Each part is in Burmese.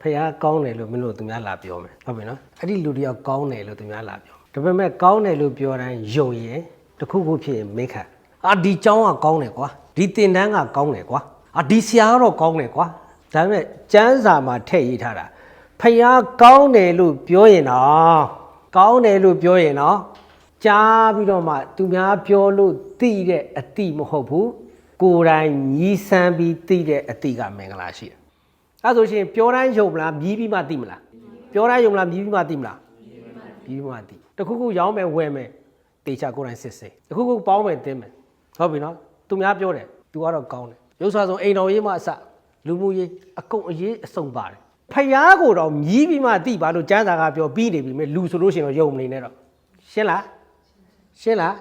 ဖះကောင်းတယ်လို့မင်းတို့သူများလာပြောမယ်ဟုတ်ပြီနော်အဲ့ဒီလူတယောက်ကောင်းတယ်လို့သူများလာပြောဒါပေမဲ့ကောင်းတယ်လို့ပြောတိုင်းယုံရင်တခုခုဖြစ်ရင်မင်းခတ်အာဒီចောင်းကကောင်းတယ်ကွာဒီတင်တန်းကကောင်းတယ်ကွာအာဒီဆရာကတော့ကောင်းတယ်ကွာဒါပေမဲ့စံစာမှာထည့်ရေးထားတာဖះကောင်းတယ်လို့ပြောရင်တော့ကောင်းတယ်လို့ပြောရင်တော့ကြားပြီးတော့မှသူများပြောလို့သိတဲ့အတိမဟုတ်ဘူးကိုယ်တိုင်ညီဆန်းပြီးသိတဲ့အတိကမင်္ဂလာရှိတယ် အဲ့ဆိုရှင်ပြောတိုင်းယုံမလားမြည်ပြီးမှသိမလားပြောတိုင်းယုံမလားမြည်ပြီးမှသိမလားမြည်ပြီးမှသိတခုခုရောင်းမယ်ဝယ်မယ်တေချာကိုယ်တိုင်စစ်စစ်တခုခုပေါင်းမယ်တင်းမယ်ဟုတ်ပြီနော်သူများပြောတယ်သူကတော့ကောင်းတယ်ရုပ်ဆွာဆုံးအိမ်တော်ရေးမှအစလူမှုရေးအကုန်အရေးအစုံပါတယ်ဖယားကိုတော့မြည်ပြီးမှသိပါလို့ကျမ်းစာကပြောပြီးနေပြီမဲ့လူဆိုလို့ရှိရင်တော့ယုံမနေနဲ့တော့ရှင်းလားရှင်းလား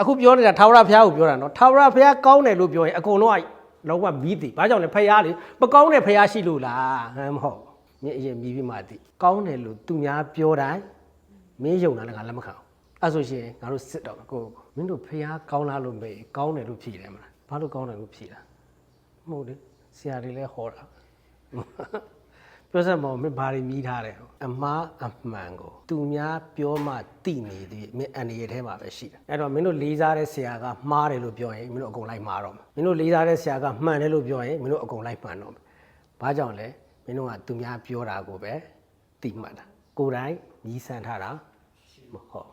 အခုပြောနေတာထာဝရဘုရားကိုပြောတာနော်ထာဝရဘုရားကောင်းတယ်လို့ပြောရင်အကုန်လုံးက လောကမီးသည်ဘာကြောင့်လဲဖျားလေမကောင်းတဲ့ဖျားရှိလို့လားဟမ်မဟုတ်မြင်အရင်မီးပြီးမှသည်ကောင်းတယ်လို့သူများပြောတိုင်းမင်းယုံတာလည်းငါလက်မခံအောင်အဲ့ဆိုရှင်ငါတို့စစ်တော့ကိုကိုမင်းတို့ဖျားကောင်းလားလို့မေးကောင်းတယ်လို့ဖြေတယ်မလားဘာလို့ကောင်းတယ်လို့ဖြေတာမဟုတ်လေဆရာတွေလည်းဟောတာ ပြောစမ်းမောင်မင်းဘာတွေမြည်ထားတယ်အမားအမှန်ကိုသူများပြောမှသိနေသည်မင်းအန်ရထဲမှာပဲရှိတယ်အဲ့တော့မင်းတို့လေးစားတဲ့ဆရာကမှားတယ်လို့ပြောရင်မင်းတို့အကုန်လိုက်မှားတော့မယ်မင်းတို့လေးစားတဲ့ဆရာကမှန်တယ်လို့ပြောရင်မင်းတို့အကုန်လိုက်မှန်တော့မယ်ဘာကြောင့်လဲမင်းတို့ကသူများပြောတာကိုပဲသိမှတ်တာကိုယ်တိုင်မြည်ဆန်ထားတာမဟုတ်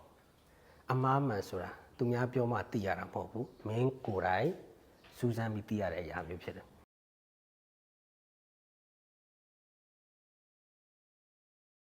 အမားမှန်ဆိုတာသူများပြောမှသိရတာမဟုတ်ဘူးမင်းကိုယ်တိုင်စူးစမ်းပြီးသိရတဲ့အရာမျိုးဖြစ်တယ်